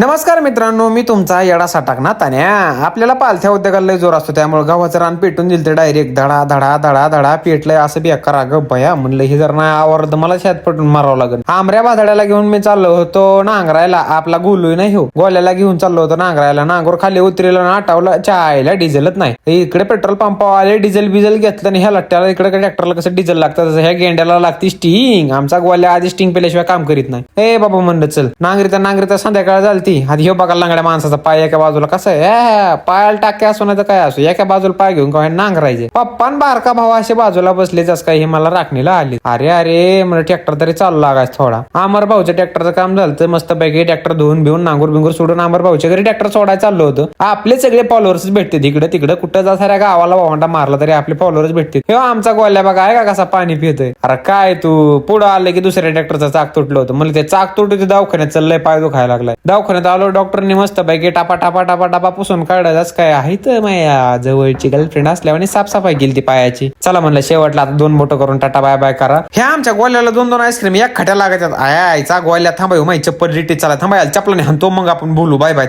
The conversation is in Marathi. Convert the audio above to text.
नमस्कार मित्रांनो मी तुमचा येडा साटाक ना तान्या. आपल्याला पालथ्या उद्योगाला लय जोर असतो त्यामुळे गव्हाचं रान पेटून दिल ते डायरेक्ट धडा धडा धडा धडा पेटलंय असं बेकार अगं भया म्हणलं. हे जर नाही आवडतं मला शेत पटून मारावं लागेल. आमऱ्या बाधड्याला घेऊन मी चाललो होतो नांगरायला. आपला गोलू नाही हो गोल्याला घेऊन चाललो होतो नांगरायला. नांगोर खाली उतरलं ना आटावलं. चायला डिझेलच नाही. इकडे पेट्रोल पंप आले डिझेल बिझेल घेतलं आणि ह्या लट्ट्याला इकडे ट्रॅक्टरला कसं डिझेल लागतं तसं ह्या गेंड्याला लागते स्टिंग आमचा गोल्या आधी स्टिंग पेल्याशिवाय काम करीत नाही. ए बाबा म्हणलं चल. नांगरीता नांगरीता संध्याकाळ झालती. आधी ह्यो बघा लांगड्या माणसाचा पाय एका बाजूला कसं आहे. पायाला टाके असो नाही तर काय असो. एका बाजूला पाय घेऊन काय नांगरायचे. पप्पा आणि बारका भाऊ असे बाजूला बसलेच काय हे मला राखणीला आली. अरे अरे मला ट्रॅक्टर तरी चालू लागायचं थोडा. अमर भाऊच्या ट्रॅक्टरचं काम झालं तर मस्त पैकी ट्रॅक्टर धुवून भिवून नांगूर बिंगूर सोडून अमर भाऊच्या घरी ट्रॅक्टर सोडायला चाललो होतं. आपले सगळे फॉलोअर्स भेटते तिकडे तिकडे. कुठं जा साऱ्या गावाला भावंडा मारला तरी आपले फॉलोअर्स भेटते हे आमचा गोल्या बघा. आहे का कसा पाणी पितोय? अरे काय तू? पुढं आलं की दुसऱ्या ट्रॅक्टरचा चाक तुटलं होतं. मला ते चाक तुटू ते दवाखान्यात चाललंय पाय दुखायला लागलाय. दवाखान्यात आलो डॉक्टरनी मस्त पैकी टापा टापा टापा टापा पुसून काढायलाच काय आहे तर माया जवळची गर्लफ्रेंड असल्यावर साफसफाई केली ती पायाची. चला म्हणलं शेवटला आता दोन बोटं करून टाटा बाय बाय करा. ह्या आमच्या गोल्याला दोन दोन आईस्क्रीम एक खट्या लागायच्यात आया आयचा गोल्या थांबाय माही चप्पल रिटी चला थांबाय चपला हनतो तो मग आपण बोलू. Bye bye